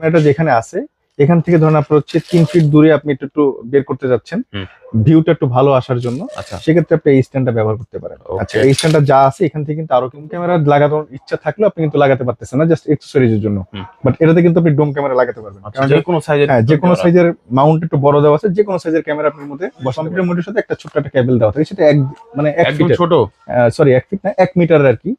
ক্যামেরাটা যেখানে আছে এখান থেকে ধরেন আপনার হচ্ছে তিন ফিট দূরে আপনি একটু একটু বের করতে যাচ্ছেন ভিউটা একটু ভালো আসার জন্য আচ্ছা। সেক্ষেত্রে আপনি এই স্ট্যান্ডটা ব্যবহার করতে পারেন. আচ্ছা এই স্ট্যান্ডটা যা আছে এখান থেকে কিন্তু আরও কিন্তু ক্যামেরা লাগানোর ইচ্ছা থাকলেও আপনি কিন্তু লাগাতে পারতেছেন না জাস্ট এক্সেসরিজ এর জন্য। বাট এটাতে কিন্তু আপনি ডোম ক্যামেরা লাগাতে পারবেন। আচ্ছা কারণ যে কোনো সাইজের হ্যাঁ যে কোনো সাইজের মাউন্ট একটু বড় দেওয়া আছে যে কোনো সাইজের ক্যামেরা আপনার মধ্যে কম্পিউটার মোডের সাথে একটা ছোট্ট একটা কেবল দেওয়া থাকে সেটা এক মানে এক ফিটের ছোট? সরি এক ফিট না এক মিটার আর কি।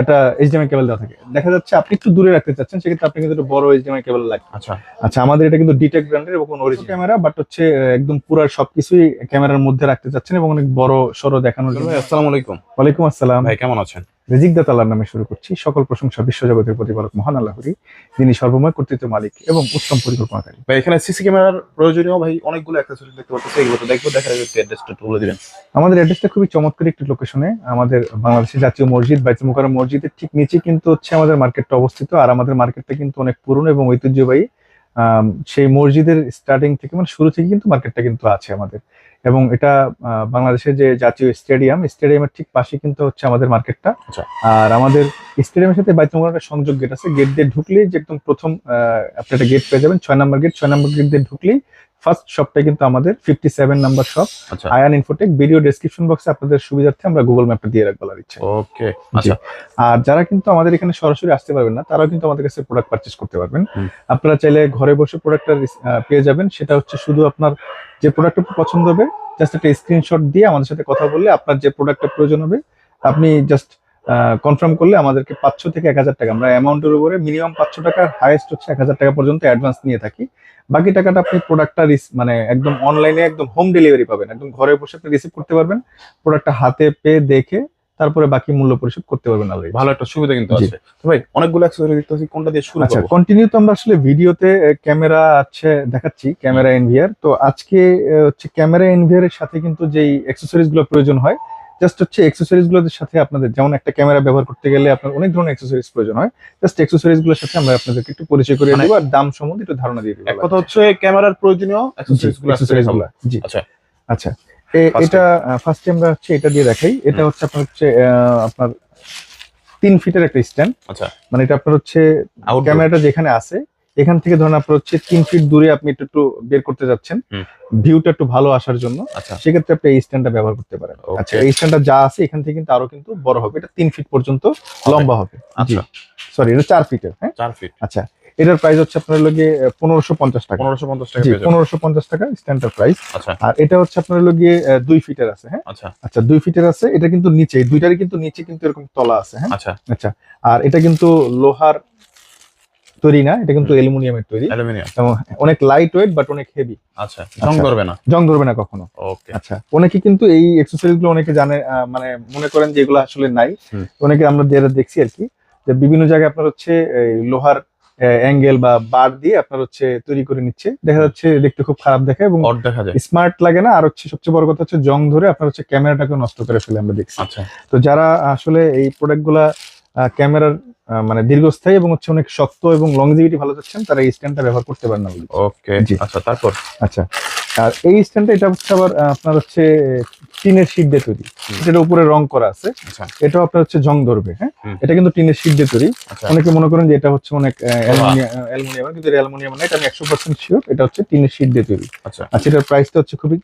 একটা এইচডিএমআই কেবল দেওয়া থাকে। দেখা যাচ্ছে আপনি একটু দূরে রাখতে চাচ্ছেন সেক্ষেত্রে আপনি কিন্তু একটু বড় এইচডিএমআই কেবল লাগবে। আচ্ছা। আচ্ছা আমাদের এটা কিন্তু ডিটেক ব্র্যান্ডের এবং অরিজিনাল ক্যামেরা বাট হচ্ছে একদম পুরো সবকিছুই ক্যামেরার মধ্যে রাখতে চাচ্ছেন এবং অনেক বড় সরো দেখানোর জন্য। আসসালামু আলাইকুম। ওয়ালাইকুম আসসালাম। ভাই কেমন আছেন? রিজিক দাতালার নামে শুরু করছি। সকল প্রশংসা বিশ্বজগতের প্রতিপালক মহান আল্লাহরি যিনি সর্বময় কর্তৃত্ব মালিক এবং উত্তম পরিকল্পনাকারী। ভাই এখানে সিসি ক্যামেরার প্রয়োজনীয় ভাই অনেকগুলো অ্যাক্সেসরিজ দেখতে পাচ্ছি এগুলো তো দেখব দেখা যাবে অ্যাড্রেসটা বলে দিবেন। আমাদের অ্যাড্রেসটা খুবই চমৎকার একটি লোকেশনে আমাদের বাংলাদেশের জাতীয় মসজিদ বাইতুল মুকাররম মসজিদের ঠিক নিচে কিন্তু হচ্ছে আমাদের মার্কেটটা অবস্থিত। আর আমাদের মার্কেটটা কিন্তু অনেক পুরনো এবং ঐতিহ্যবাহী। সেই মসজিদের স্টার্টিং থেকে মানে শুরু থেকে কিন্তু মার্কেটটা কিন্তু আছে আমাদের। এবং এটা বাংলাদেশের যে জাতীয় স্টেডিয়াম স্টেডিয়ামের ঠিক পাশে কিন্তু হচ্ছে আমাদের মার্কেটটা আচ্ছা। আর আমাদের স্টেডিয়ামের সাথে বাইতুল একটা সংযোগ গেট আছে। গেট দিয়ে ঢুকলেই যে একদম প্রথম আহ, আপনি একটা গেট পেয়ে যাবেন। ছয় নম্বর গেট ছয় নম্বর গেট দিয়ে ঢুকলেই ফার্স্ট শপটা কিন্তু আমাদের ফিফটি সেভেন নাম্বার শপ আচ্ছা। আয়ান ইনফোটেক ভিডিও ডেসক্রিপশন বক্সে আপনাদের সুবিধার্থে আমরা গুগল ম্যাপটা দিয়ে রাখব আর ইচ্ছে। ওকে আচ্ছা। আর যারা কিন্তু আমাদের এখানে সরাসরি আসতে পারবেন না তারাও কিন্তু আমাদের কাছে প্রোডাক্ট পারচেস করতে পারবেন। আপনারা চাইলে ঘরে বসে প্রোডাক্টটা পেয়ে যাবেন। সেটা হচ্ছে শুধু আপনার যে প্রোডাক্টটা পছন্দ হবে জাস্ট একটা স্ক্রিনশট দিয়ে আমাদের সাথে কথা বললে আপনার যে প্রোডাক্টটা প্রয়োজন হবে আপনি জাস্ট কনফার্ম করলে আমাদেরকে পাঁচশো থেকে এক হাজার টাকা। আমরা অ্যামাউন্টের উপরে মিনিমাম পাঁচশো টাকা হাইয়েস্ট হচ্ছে এক হাজার টাকা পর্যন্ত অ্যাডভান্স নিয়ে থাকি। বাকি টাকাটা আপনি প্রোডাক্টটা মানে একদম অনলাইনে একদম হোম ডেলিভারি পাবেন। একদম ঘরে বসে আপনি রিসিভ করতে পারবেন। প্রোডাক্টটা হাতে পেয়ে দেখে তারপরে বাকি মূল্য পরিশোধ করতে পারবেন অলরেডি ভালো একটা সুবিধা কিন্তু আছে। তো ভাই অনেকগুলো অ্যাক্সেসরি দেখতে পাচ্ছি কোনটা দিয়ে শুরু আচ্ছা কন্টিনিউ তো আমরা আসলে ভিডিওতে ক্যামেরা আছে দেখাচ্ছি ক্যামেরা এনভিআর তো আজকে হচ্ছে ক্যামেরা এনভিআর এর সাথে কিন্তু যেই অ্যাক্সেসরিজগুলো প্রয়োজন হয় জাস্ট হচ্ছে অ্যাক্সেসরিজগুলোর সাথে আপনাদের যেমন একটা ক্যামেরা ব্যবহার করতে গেলে আপনার অনেক ধরনের অ্যাক্সেসরিজ প্রয়োজন হয়। জাস্ট অ্যাক্সেসরিজগুলোর সাথে আমরা আপনাদেরকে একটু পরিচয় করে মানে- দেবো আর দাম সম্বন্ধে একটু ধারণা দিয়ে দেবো। এক কথা হচ্ছে ক্যামেরার প্রয়োজনীয় অ্যাক্সেসরিজগুলো অ্যাক্সেসরিজগুলো জি। আচ্ছা। আচ্ছা। এটা ফার্স্টে আমরা হচ্ছে এটা দিয়ে দেখাই। এটা হচ্ছে আপনার হচ্ছে আপনার তিন ফিটের একটা স্ট্যান্ড আচ্ছা। মানে এটা আপনার হচ্ছে। ক্যামেরাটা যেখানে আছে এখান থেকে ধরেন আপনার হচ্ছে তিন ফিট দূরে আপনি একটু একটু বের করতে যাচ্ছেন ভিউটা একটু ভালো আসার জন্য আচ্ছা। সেক্ষেত্রে আপনি এই স্ট্যান্ডটা ব্যবহার করতে পারেন. আচ্ছা এই স্ট্যান্ডটা যা আছে এখান থেকে কিন্তু আরও কিন্তু বড় হবে এটা তিন ফিট পর্যন্ত লম্বা হবে। আচ্ছা। সরি এটা চার ফিটের হ্যাঁ? চার ফিট আচ্ছা এটার প্রাইস হচ্ছে আপনার লগে পনেরোশো পঞ্চাশ টাকা। পনেরোশো পঞ্চাশ টাকা। পনেরোশো পঞ্চাশ টাকা স্ট্যান্ডার্ড প্রাইস আচ্ছা। আর এটা হচ্ছে আপনার লগে দুই ফিটের আছে হ্যাঁ? আচ্ছা। আচ্ছা দুই ফিটের আছে এটা কিন্তু নিচে দুইটারই কিন্তু নিচে কিন্তু এরকম তলা আছে হ্যাঁ? আচ্ছা। আচ্ছা আর এটা কিন্তু লোহার তৈরি না এটা কিন্তু অ্যালুমিনিয়ামের তৈরি। অ্যালুমিনিয়াম। অনেক লাইট ওয়েট বাট অনেক হেভি আচ্ছা জং আচ্ছা। করবে না? জং ধরবে না কখনো। ওকে আচ্ছা অনেকে কিন্তু এই এক্সেসরিজগুলো অনেকে জানে মানে মনে করেন যে এগুলো আসলে নাই। অনেকে আমরা যারা দেখছি আর কি যে বিভিন্ন জায়গায় আপনার হচ্ছে এই লোহার অ্যাঙ্গেল বা বার দিয়ে আপনার হচ্ছে তৈরি করে নিচ্ছে। দেখা যাচ্ছে দেখতে খুব খারাপ দেখে এবং দেখা যায়। স্মার্ট লাগে না। আর হচ্ছে সবচেয়ে বড় কথা হচ্ছে জং ধরে আপনার হচ্ছে ক্যামেরাটাকে নষ্ট করে ফেলে আমরা দেখছি। আচ্ছা। তো যারা আসলে এই প্রোডাক্টগুলা ক্যামেরার মানে দীর্ঘস্থায়ী এবং হচ্ছে অনেক শক্ত এবং লংজিভিটি ভালো চাচ্ছেন তারা এই স্ট্যান্ডটা ব্যবহার করতে পারেন না ওকে জি। আচ্ছা তারপর? আচ্ছা আর এই স্ট্যান্ডটা এটা হচ্ছে আবার আপনার হচ্ছে টিনের শীট দিয়ে তৈরি। যেটা উপরে রং করা আছে আচ্ছা। এটাও আপনার হচ্ছে জং ধরবে হ্যাঁ? এটা কিন্তু টিনের শীট দিয়ে তৈরি। আচ্ছা। অনেকে মনে করেন যে এটা হচ্ছে অনেক অ্যালুমিনিয়াম কিন্তু অ্যালুমিনিয়াম না এটা আমি একশো পার্সেন্ট শিওর এটা হচ্ছে টিনের শীট দিয়ে তৈরি। আচ্ছা। আচ্ছা এটার প্রাইসটা হচ্ছে খুবই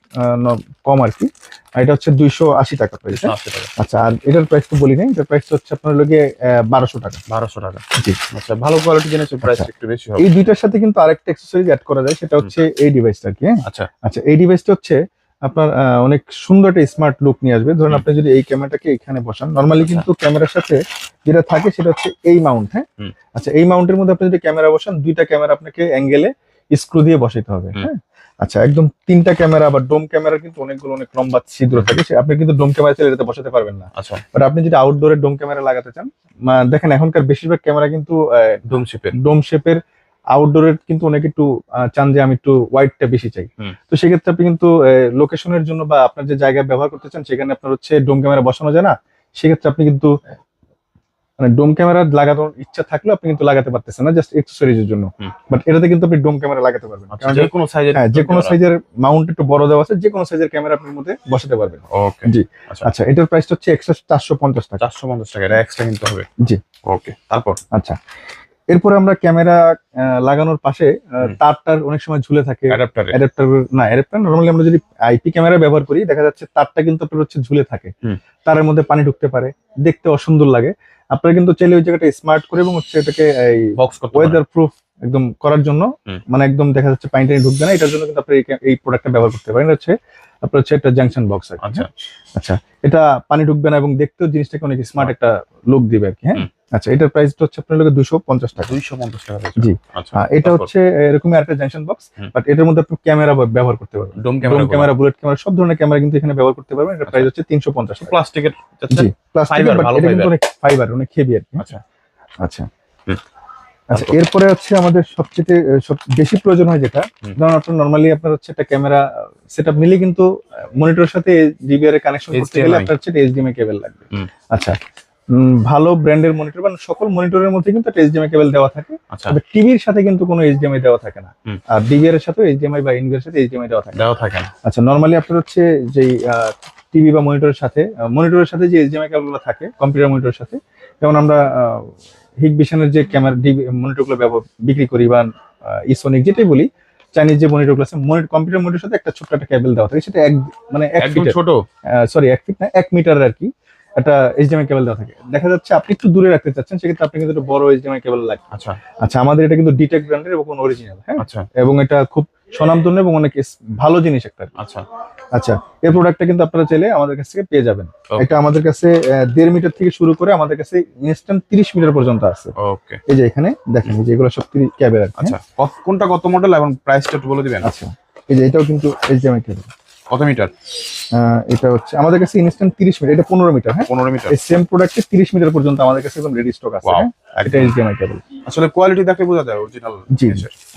কম আর কি। আর এটা হচ্ছে দুইশো আশি টাকা প্রাইস টাকা। আচ্ছা আর এটার প্রাইস তো বলি নাই এটার প্রাইস হচ্ছে আপনার লগে বারোশো টাকা। বারোশো টাকা। জি। আচ্ছা ভালো কোয়ালিটি জিনিসের প্রাইস আচ্ছা। একটু বেশি হবে। এই দুইটার সাথে কিন্তু আরেকটা অ্যাক্সেসরিজ অ্যাড করা যায় সেটা হচ্ছে এই ডিভাইসটা কি হ্যাঁ? আচ্ছা। আচ্ছা এই ডিভাইসটা হচ্ছে আপনার অনেক সুন্দর একটা স্মার্ট লুক নিয়ে আসবে। ধরুন আপনি যদি এই ক্যামেরাটাকে এখানে বসান নর্মালি আচ্ছা। কিন্তু ক্যামেরার সাথে যেটা থাকে সেটা হচ্ছে এই মাউন্ট হ্যাঁ? আচ্ছা এই মাউন্টের মধ্যে আপনি যদি ক্যামেরা বসান দুইটা ক্যামেরা আপনাকে অ্যাঙ্গেলে স্ক্রু দিয়ে বসাইতে হবে হ্যাঁ? আচ্ছা একদম তিনটা ক্যামেরা বা ডোম ক্যামেরা কিন্তু অনেকগুলো অনেক লম্বা ছিদ্র থাকে আপনি কিন্তু ডোম ক্যামেরা চাইলে এটাতে বসাতে পারবেন না। আচ্ছা। বাট আপনি যদি আউটডোরে ডোম ক্যামেরা লাগাতে চান দেখেন এখনকার বেশিরভাগ ক্যামেরা কিন্তু ডোম শেপের। ডোম শেপের আউটডোরের কিন্তু অনেক একটু চান যে আমি একটু হোয়াইটটা বেশি চাই। তো সেক্ষেত্রে আপনি কিন্তু লোকেশনের জন্য বা আপনার যে জায়গায় ব্যবহার করতে চান সেখানে আপনার হচ্ছে ডোম ক্যামেরা বসানো যায় না। সেক্ষেত্রে আপনি কিন্তু মানে ডোম ক্যামেরা লাগানোর ইচ্ছা থাকলেও আপনি কিন্তু লাগাতে পারতেছেন না জাস্ট এক্সেসরিজ এর জন্য। বাট এটাতে কিন্তু আপনি ডোম ক্যামেরা লাগাতে পারবেন। আচ্ছা কারণ যে কোনো সাইজের হ্যাঁ যে কোনো সাইজের মাউন্ট একটু বড় দেওয়া আছে যে কোনো সাইজের ক্যামেরা আপনার মধ্যে বসাতে পারবেন। ওকে জি। আচ্ছা। আচ্ছা এটার প্রাইসটা হচ্ছে এক্সট্রা চারশো পঞ্চাশ টাকা। চারশো পঞ্চাশ টাকা এটা এক্সট্রা কিনতে হবে। জি। ওকে তারপর? আচ্ছা। এরপরে আমরা ক্যামেরা লাগানোর পাশে তারটার অনেক সময় ঝুলে থাকে। অ্যাডাপ্টারে অ্যাডাপ্টার না অ্যাডাপ্টার নর্মালি আমরা যদি আইপি ক্যামেরা ব্যবহার করি দেখা যাচ্ছে তারটা কিন্তু আপনার হচ্ছে ঝুলে থাকে। তারের মধ্যে পানি ঢুকতে পারে দেখতে অসুন্দর লাগে। আপনারা কিন্তু চাইলে ওই জায়গাটা স্মার্ট করে এবং হচ্ছে এটাকে এই বক্স করতে ওয়েদার প্রুফ একদম করার জন্য। মানে একদম দেখা যাচ্ছে পানি টানি ঢুকবে না এটার জন্য কিন্তু আপনি এই প্রোডাক্টটা ব্যবহার করতে পারেন। হচ্ছে আপনার হচ্ছে একটা জাংশন বক্স আচ্ছা। হ্যাঁ? আচ্ছা এটা পানি ঢুকবে না এবং দেখতেও জিনিসটাকে অনেক স্মার্ট একটা লুক দিবে আর কি হ্যাঁ। আচ্ছা এটার প্রাইসটা হচ্ছে আপনার লোকে দুশো পঞ্চাশ টাকা। দুইশো পঞ্চাশ টাকা জি। আচ্ছা এটা হচ্ছে এরকম একটা জাংশন বক্স। বাট এটার মধ্যে আপনি ক্যামেরা ব্যবহার করতে পারবেন। Dome camera camera bullet camera সব ধরনের ক্যামেরা কিন্তু এখানে ব্যবহার করতে পারবেন। এটা প্রাইস হচ্ছে তিনশো পঞ্চাশ টাকা। প্লাস্টিকের জি প্লাস্টিক ভালো অনেক ফাইবার অনেক হেভি আর আচ্ছা। আচ্ছা। আচ্ছা এরপরে হচ্ছে আমাদের সবচেয়ে সব বেশি প্রয়োজন হয় যেটা ধরুন আপনার নর্মালি আপনার হচ্ছে একটা ক্যামেরা সেট আপ নিলে কিন্তু মনিটরের সাথে ডিবিআর এর কানেকশন করতে গেলে আপনার হচ্ছে এইচডিএমআই কেবল লাগবে। আচ্ছা ভালো ব্র্যান্ডের মনিটর বা সকল মনিটরের মধ্যে কিন্তু একটা এইচডিএমআই কেবল দেওয়া থাকে। আচ্ছা। তবে টিভির সাথে কিন্তু কোনো এইচডিএমআই দেওয়া থাকে না। আর ডিবিআর এর সাথে এইচডিএমআই বা এনভিআর এর সাথে এইচডিএমআই দেওয়া থাকে। দেওয়া থাকে না। আচ্ছা নরমালি আপনার হচ্ছে যেই টিভি বা মনিটরের সাথে মনিটরের সাথে যে এইচডিএমআই কেবলগুলো থাকে কম্পিউটার মনিটরের সাথে যেমন আমরা হিগ ভিশনের যে ক্যামেরা মনিটরগুলো ব্যবহার বিক্রি করি বা ইসোনিক যেটাই বলি চাইনিজ যে মনিটরগুলো আছে মনিটর কম্পিউটার মনিটরের সাথে একটা ছোট্ট একটা কেবল দেওয়া থাকে সেটা এক মানে এক ছোট? সরি এক ফিট না এক মিটার আর কি। একটা এইচডিএমআই কেবল দেওয়া থাকে। দেখা যাচ্ছে আপনি একটু দূরে রাখতে চাচ্ছেন সেক্ষেত্রে আপনি কিন্তু একটা বড় এইচডিএমআই কেবল লাগবে। আচ্ছা। আচ্ছা আমাদের এটা কিন্তু ডিটেক ব্র্যান্ডের এবং অরিজিনাল হ্যাঁ? আচ্ছা। এবং এটা খুব স্বনামধন্য এবং অনেক ভালো জিনিস একটা আচ্ছা। আচ্ছা এই প্রোডাক্টটা কিন্তু আপনারা চাইলে আমাদের কাছ থেকে পেয়ে যাবেন। এটা আমাদের কাছে দেড় মিটার থেকে শুরু করে আমাদের কাছে ইনস্ট্যান্ট তিরিশ মিটার পর্যন্ত আছে। ওকে এই যে এখানে দেখেন যে এগুলো সব ক্যাবের আছে আচ্ছা। কোনটা কত মডেল এবং প্রাইসটা একটু বলে দিবেন। আচ্ছা এই যে এটাও কিন্তু এইচডিএমআই কেবল কত মিটার? এটা হচ্ছে আমাদের কাছে ইনস্ট্যান্ট তিরিশ মিটার এটা পনেরো মিটার হ্যাঁ? পনেরো মিটার। এই সেম প্রোডাক্টে তিরিশ মিটার পর্যন্ত আমাদের কাছে একদম রেডি স্টক আছে হ্যাঁ? এটা এইচডিএমআই কেবল আসলে কোয়ালিটি দেখে বোঝা যায় অরিজিনাল জি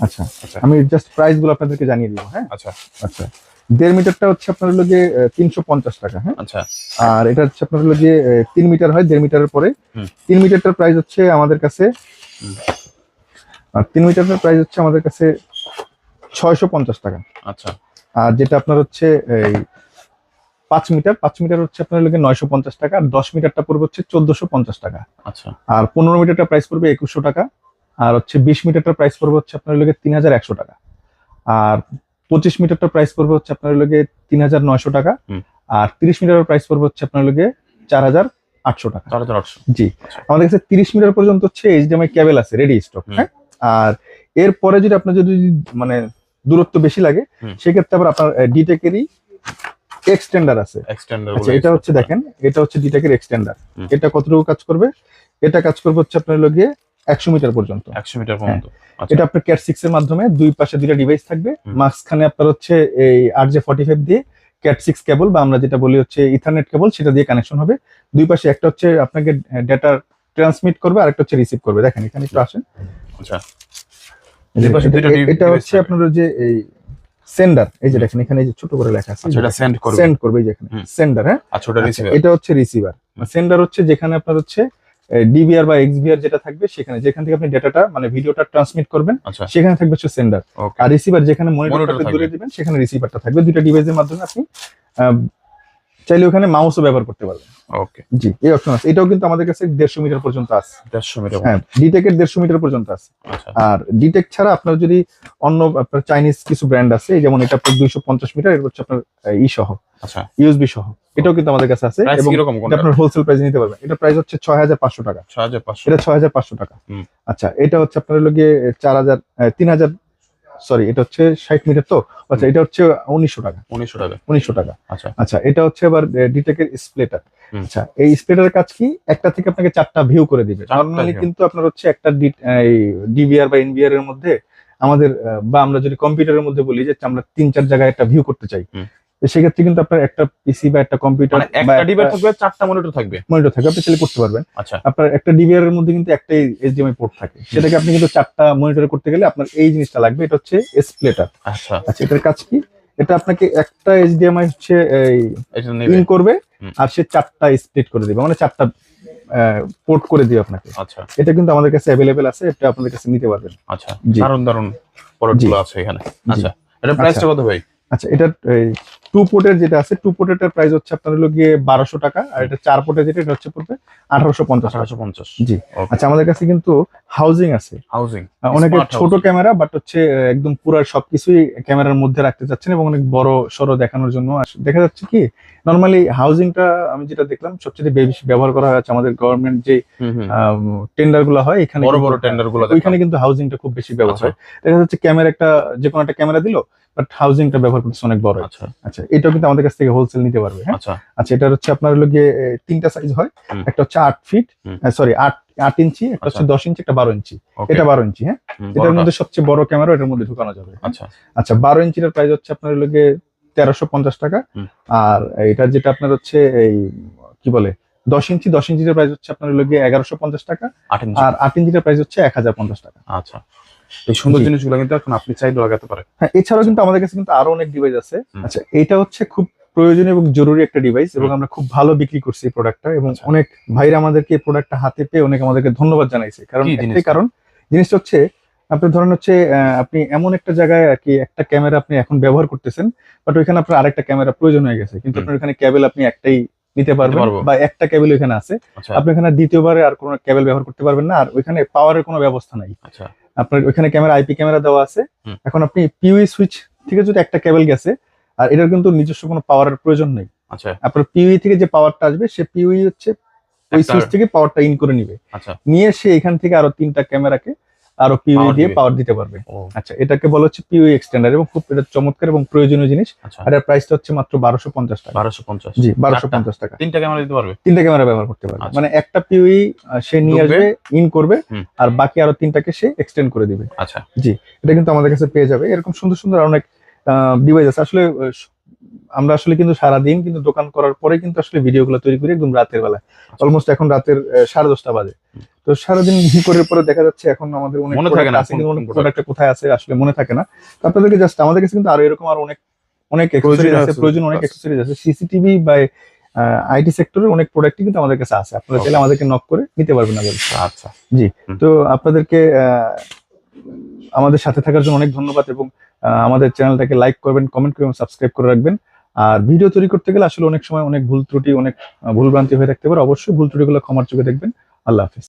আচ্ছা আচ্ছা। আমি জাস্ট প্রাইসগুলো আপনাদেরকে জানিয়ে দিব হ্যাঁ? আচ্ছা। আচ্ছা। দেড় মিটারটা হচ্ছে আপনার হলো যে তিনশো পঞ্চাশ টাকা হ্যাঁ? আচ্ছা। আর এটা হচ্ছে আপনার হলো যে তিন মিটার হয় দেড় মিটারের পরে। তিন মিটারটার প্রাইস হচ্ছে আমাদের কাছে আর তিন মিটারের প্রাইস হচ্ছে আমাদের কাছে ছয়শো পঞ্চাশ টাকা। আচ্ছা। আর যেটা আপনার হচ্ছে এই পাঁচ মিটার পাঁচ মিটার হচ্ছে আপনার লোকে নয়শো পঞ্চাশ টাকা আর দশ মিটারটা পড়বে হচ্ছে চোদ্দশো পঞ্চাশ টাকা। আচ্ছা। আর পনেরো মিটারটা প্রাইস পড়বে একুশশো টাকা আর হচ্ছে বিশ মিটারটা প্রাইস পড়বে হচ্ছে আপনার লোকে তিন হাজার একশো টাকা। আর পঁচিশ মিটারটা প্রাইস পড়বে হচ্ছে আপনার লোকে তিন হাজার নয়শো টাকা আর তিরিশ মিটারের প্রাইস পড়বে হচ্ছে আপনার লোকে চার হাজার আটশো টাকা। চার হাজার আটশো। জি। আচ্ছা। আমাদের কাছে তিরিশ মিটার পর্যন্ত হচ্ছে এইচডিএমআই কেবল আছে রেডি স্টক হ্যাঁ? আর এরপরে যদি আপনার যদি মানে দূরত্ব বেশি লাগে সেক্ষেত্রে আবার আপনার ডিটেকেরই এক্সটেন্ডার আছে। এক্সটেন্ডার আচ্ছা এটা হচ্ছে দেখেন এটা হচ্ছে ডিটেকের এক্সটেন্ডার এটা কতটুকু কাজ করবে? এটা কাজ করবে হচ্ছে আপনার গিয়ে একশো মিটার পর্যন্ত। একশো মিটার পর্যন্ত। আচ্ছা। এটা আপনার ক্যাট সিক্স এর মাধ্যমে দুই পাশে দুইটা ডিভাইস থাকবে। মাঝখানে আপনার হচ্ছে এই আর জে ফর্টি ফাইভ দিয়ে ক্যাট সিক্স কেবল বা আমরা যেটা বলি হচ্ছে ইথারনেট কেবল সেটা দিয়ে কানেকশন হবে। দুই পাশে একটা হচ্ছে আপনাকে ডেটা ট্রান্সমিট করবে আর একটা হচ্ছে রিসিভ করবে। দেখেন এখানে একটু আসেন। আচ্ছা। এটা- হচ্ছে। আপনার যে এই সেন্ডার এই যে দেখেন এখানে এই যে ছোট করে লেখা আছে। আচ্ছা সেন্ড করবে। সেন্ড করবে যে এখানে। সেন্ডার হ্যাঁ? আচ্ছা ওটা আচ্ছা, রিসিভার এটা হচ্ছে রিসিভার সেন্ডার হচ্ছে যেখানে আপনার হচ্ছে ডিবিআর বা এক্সবিআর যেটা থাকবে সেখানে যেখান থেকে আপনি ডেটাটা মানে ভিডিওটা ট্রান্সমিট করবেন আচ্ছা। সেখানে থাকবে হচ্ছে সেন্ডার আর রিসিভার যেখানে মনিটরটা। দূরে দিবেন সেখানে রিসিভারটা থাকবে। দুইটা ডিভাইসের মাধ্যমে আপনি চাইলে ওখানে মাউসও ব্যবহার করতে পারবেন ওকে জি এই অপশন আছে। এটাও কিন্তু আমাদের কাছে দেড়শো মিটার পর্যন্ত আছে। দেড়শো মিটার হ্যাঁ ডিটেকের দেড়শো মিটার পর্যন্ত আছে। আচ্ছা। আর ডিটেক ছাড়া আপনার যদি অন্য আপনার চাইনিজ কিছু ব্র্যান্ড আছে যেমন এটা আপনার দুইশো পঞ্চাশ মিটার এটা হচ্ছে আপনার ই সহ। আচ্ছা। ইউএসবি সহ। এটাও কিন্তু আমাদের কাছে আছে। এবং আপনার হোলসেল প্রাইসে নিতে পারবেন। এটা প্রাইস হচ্ছে ছয় হাজার পাঁচশো টাকা। ছয় হাজার পাঁচশো। এটা ছয় হাজার পাঁচশো টাকা। আচ্ছা এটা হচ্ছে আপনার লোকে চার হাজার তিন হাজার সরি এটা হচ্ছে ষাট মিটার তো? আচ্ছা এটা হচ্ছে উনিশশো টাকা। উনিশশো টাকা। উনিশশো টাকা। আচ্ছা। আচ্ছা এটা হচ্ছে আবার ডিটেকের স্প্লেটার আচ্ছা এই স্প্লেটারের কাজ কি? একটা থেকে আপনাকে চারটা ভিউ করে দিবে। নর্মালি কিন্তু আপনার হচ্ছে একটা ডিবিআর বা এনবিআর এর মধ্যে আমাদের বা আমরা যদি কম্পিউটারের মধ্যে বলি যে আমরা তিন চার জায়গায় একটা ভিউ করতে চাই। সেক্ষেত্রে কিন্তু আপনার একটা পিসি বা একটা কম্পিউটার মানে একটা ডিভাইস থাকবে চারটা মনিটর থাকবে? মনিটর থাকবে আপনি চাইলে করতে পারবেন। আচ্ছা। আপনার একটা ডিবিআর এর মধ্যে কিন্তু একটাই এইচডিএমআই পোর্ট থাকে। সেটাকে আপনি কিন্তু চারটা মনিটর করতে গেলে আপনার এই জিনিসটা লাগবে এটা হচ্ছে স্প্লেটার আচ্ছা। আচ্ছা এটার কাজ কি? এটা আপনাকে একটা এইচডিএমআই হচ্ছে এই এটা নেবে। ইন করবে আর সে চারটা স্প্লিট করে দিবে মানে চারটা পোর্ট করে দিবে আপনাকে। আচ্ছা। এটা কিন্তু আমাদের কাছে অ্যাভেলেবেল আছে এটা আপনাদের কাছে নিতে পারবেন। আচ্ছা। দারুণ দারুণ প্রোডাক্টগুলো আছে এখানে। আচ্ছা। এটা প্রাইসটা কত ভাই? আচ্ছা এটা টু পোর্টের যেটা আছে টু পোর্টের প্রাইস হচ্ছে আপনার হলো গিয়ে বারোশো টাকা আর এটা চার পোর্টের যেটা এটা হচ্ছে পড়বে আঠারোশো পঞ্চাশ আঠারোশো পঞ্চাশ। জি। আচ্ছা আমাদের কাছে কিন্তু হাউজিং আছে। হাউজিং অনেকে ছোট ক্যামেরা বাট হচ্ছে একদম পুরো সবকিছুই ক্যামেরার মধ্যে রাখতে চাচ্ছেন এবং অনেক বড় সড়ো দেখানোর জন্য। দেখা যাচ্ছে কি নর্মালি হাউজিংটা আমি যেটা দেখলাম সবচেয়ে বেশি ব্যবহার করা হয়েছে আমাদের গভর্নমেন্ট যে টেন্ডারগুলো হয় এখানে বড় বড় টেন্ডারগুলো ওইখানে। কিন্তু হাউজিংটা খুব বেশি ব্যবহার আচ্ছা। হয়। দেখা যাচ্ছে ক্যামেরা একটা যে কোনো একটা ক্যামেরা দিল বাট হাউজিংটা ব্যবহার করতেছে অনেক বড়। আচ্ছা। আচ্ছা এটাও কিন্তু আমাদের কাছ থেকে হোলসেল নিতে পারবে হ্যাঁ? আচ্ছা। আচ্ছা এটা হচ্ছে আপনার হলো গিয়ে তিনটা সাইজ হয়। একটা হচ্ছে আট ফিট সরি আট আট ইঞ্চি একটা হচ্ছে আচ্ছা। দশ ইঞ্চি একটা বারো ইঞ্চি। এটা বারো ইঞ্চি হ্যাঁ? এটার মধ্যে সবচেয়ে বড় ক্যামেরা এটার মধ্যে ঢুকানো যাবে। আচ্ছা। আচ্ছা বারো ইঞ্চিটার প্রাইস হচ্ছে আপনার হলো গিয়ে তেরোশো পঞ্চাশ টাকা। আর এটার যেটা আপনার হচ্ছে এই কি বলে দশ ইঞ্চি দশ ইঞ্চিটার প্রাইস হচ্ছে আপনার হলো গিয়ে এগারোশো পঞ্চাশ টাকা। আর আট ইঞ্চিটার প্রাইস হচ্ছে এক হাজার পঞ্চাশ টাকা। আচ্ছা। এই সুন্দর জিনিসগুলো কিন্তু এখন আপনি চাইলে লাগাতে পারেন। হ্যাঁ এছাড়াও কিন্তু আমাদের কাছে কিন্তু আরও অনেক ডিভাইস আছে। আচ্ছা এটা হচ্ছে খুব প্রয়োজনীয় এবং জরুরি একটা ডিভাইস এবং আমরা খুব ভালো বিক্রি করছি এই প্রোডাক্টটা এবং আচ্ছা। অনেক ভাইরা আমাদেরকে এই প্রোডাক্টটা হাতে পেয়ে অনেক আমাদেরকে ধন্যবাদ জানাইছে। কারণ কারণ জিনিসটা হচ্ছে আপনি ধরেন হচ্ছে আহ, আপনি এমন একটা জায়গায় আর কি একটা ক্যামেরা আপনি এখন ব্যবহার করতেছেন বাট ওইখানে আপনার আরেকটা ক্যামেরা প্রয়োজন হয়ে গেছে। কিন্তু আপনার এখানে কেবল আপনি একটাই নিতে পারবেন বা একটা কেবল এখানে আছে। আচ্ছা। আপনি এখানে দ্বিতীয়বারে আর কোনো কেবল ব্যবহার করতে পারবেন না আর ওইখানে পাওয়ারের কোনো ব্যবস্থা নাই। আচ্ছা। আপনার ওইখানে ক্যামেরা আইপি ক্যামেরা দেওয়া আছে। এখন আপনি পিউই সুইচ থেকে যদি একটা কেবল গেছে আর এটার কিন্তু নিজস্ব কোনো পাওয়ারের প্রয়োজন নেই। আচ্ছা। আপনার পিউই থেকে যে পাওয়ারটা আসবে সে পিউই হচ্ছে ওই সুইচ থেকে পাওয়ারটা ইন করে নিবে। আচ্ছা। নিয়ে সে এখান থেকে আরও তিনটা ক্যামেরাকে আরও পিউই দিয়ে পাওয়ার দিতে পারবে। আচ্ছা এটাকে বলা হচ্ছে পিউই এক্সটেন্ডার এবং খুব এটা চমৎকার এবং প্রয়োজনীয় জিনিস। আচ্ছা। আর এর প্রাইসটা হচ্ছে মাত্র বারোশো পঞ্চাশ টাকা। বারোশো পঞ্চাশ। জি বারোশো? পঞ্চাশ টাকা। তিনটা ক্যামেরা দিতে পারবে? তিনটা ক্যামেরা ব্যবহার করতে পারবে। আচ্ছা। মানে একটা পিউই সে নিয়ে। আসবে ইন করবে আর বাকি আরও তিনটাকে সে এক্সটেন্ড করে দিবে। আচ্ছা। জি এটা কিন্তু আমাদের কাছে পেয়ে যাবে। এরকম সুন্দর সুন্দর অনেক ডিভাইস আছে আসলে আমরা আসলে কিন্তু সারাদিন কিন্তু দোকান করার পরে কিন্তু আসলে ভিডিও ভিডিওগুলো তৈরি করি একদম রাতের বেলা অলমোস্ট এখন রাতের সাড়ে দশটা বাজে। তো সারাদিন করার পরে দেখা যাচ্ছে এখন আমাদের অনেক মনে থাকে না। প্রোডাক্টটা কোথায় আছে আসলে মনে থাকে না। আপনাদেরকে জাস্ট আমাদের কাছে কিন্তু আরও এরকম আর অনেক অনেক আছে প্রয়োজন অনেক। অ্যাক্সেসরিজ আছে। সিসিটিভি বা আইটি সেক্টরের অনেক প্রোডাক্টই কিন্তু আমাদের কাছে আছে। আপনারা চাইলে আমাদেরকে নক করে নিতে পারবেন আচ্ছা। তো আপনাদেরকে আহ, আমাদের সাথে থাকার জন্য অনেক ধন্যবাদ এবং আমাদের চ্যানেলটাকে লাইক করবেন কমেন্ট করবেন সাবস্ক্রাইব করে রাখবেন। আর ভিডিও তৈরি করতে গেলে আসলে অনেক সময় অনেক ভুল ত্রুটি, অনেক ভুলভ্রান্তি ভুল ভ্রান্তি হয়ে থাকতে পারে। অবশ্যই ভুল ত্রুটিগুলো ক্ষমার চোখে দেখবেন। আল্লাহ হাফিজ।